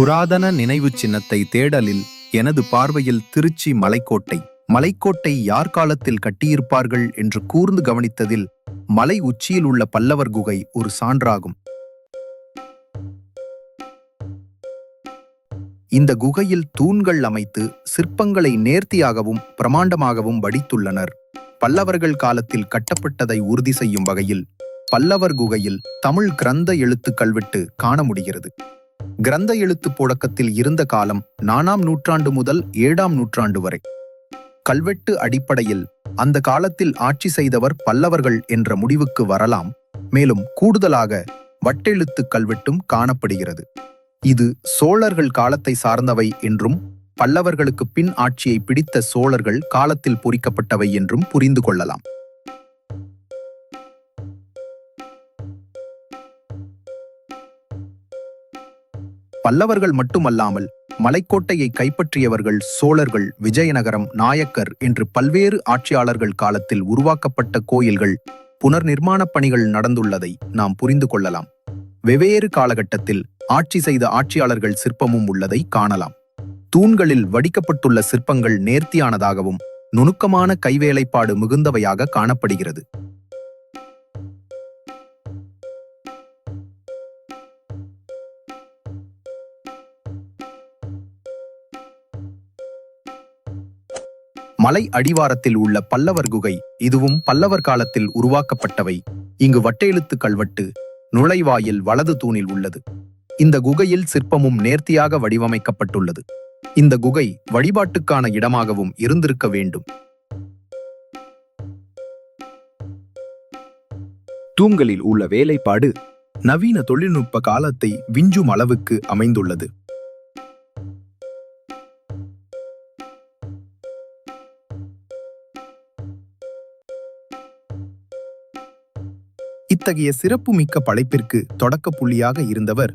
புராதன நினைவுச் சின்னத்தை தேடலில் எனது பார்வையில் திருச்சி மலைக்கோட்டை. மலைக்கோட்டை யார் காலத்தில் கட்டியிருப்பார்கள் என்று கூர்ந்து கவனித்ததில் மலை உச்சியில் உள்ள பல்லவர் குகை ஒரு சான்றாகும். இந்த குகையில் தூண்கள் அமைத்து சிற்பங்களை நேர்த்தியாகவும் பிரமாண்டமாகவும் வடித்துள்ளனர். பல்லவர்கள் காலத்தில் கட்டப்பட்டதை உறுதி செய்யும் வகையில் பல்லவர் குகையில் தமிழ் கிரந்த எழுத்து கல்வெட்டு காண முடிகிறது. கிரந்த எழுத்து புழக்கத்தில் இருந்த காலம் நானாம் நூற்றாண்டு முதல் ஏழாம் நூற்றாண்டு வரை. கல்வெட்டு அடிப்படையில் அந்த காலத்தில் ஆட்சி செய்தவர் பல்லவர்கள் என்ற முடிவுக்கு வரலாம். மேலும் கூடுதலாக வட்டெழுத்து கல்வெட்டும் காணப்படுகிறது. இது சோழர்கள் காலத்தை சார்ந்தவை என்றும் பல்லவர்களுக்கு பின் ஆட்சியை பிடித்த சோழர்கள் காலத்தில் பொறிக்கப்பட்டவை என்றும் புரிந்து கொள்ளலாம். பல்லவர்கள் மட்டுமல்லாமல் மலைக்கோட்டையை கைப்பற்றியவர்கள் சோழர்கள் விஜயநகரம் நாயக்கர் என்று பல்வேறு ஆட்சியாளர்கள் காலத்தில் உருவாக்கப்பட்ட கோயில்கள் புனர் நிர்மாணப் பணிகள் நடந்துள்ளதை நாம் புரிந்து கொள்ளலாம். வெவ்வேறு காலகட்டத்தில் ஆட்சி செய்த ஆட்சியாளர்கள் சிற்பமும் உள்ளதை காணலாம். தூண்களில் வடிக்கப்பட்டுள்ள சிற்பங்கள் நேர்த்தியானதாகவும் நுணுக்கமான கைவேலைப்பாடு மிகுந்தவையாக காணப்படுகிறது. மலை அடிவாரத்தில் உள்ள பல்லவர் குகை இதுவும் பல்லவர் காலத்தில் உருவாக்கப்பட்டவை. இங்கு வட்டெழுத்து கல்வெட்டு நுழைவாயில் வலது தூணில் உள்ளது. இந்த குகையில் சிற்பமும் நேர்த்தியாக வடிவமைக்கப்பட்டுள்ளது. இந்த குகை வழிபாட்டுக்கான இடமாகவும் இருந்திருக்க வேண்டும். தூண்களில் உள்ள வேலைப்பாடு நவீன தொழில்நுட்ப காலத்தை விஞ்சும் அளவுக்கு அமைந்துள்ளது. இத்தகைய சிறப்புமிக்க படைப்பிற்கு தொடக்க புள்ளியாக இருந்தவர்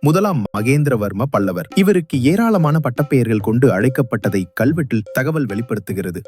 முதலாம் மகேந்திரவர்ம பல்லவர். இவருக்கு ஏராளமான பட்டப்பெயர்கள் கொண்டு அழைக்கப்பட்டதை கல்வெட்டில் தகவல் வெளிப்படுத்துகிறது.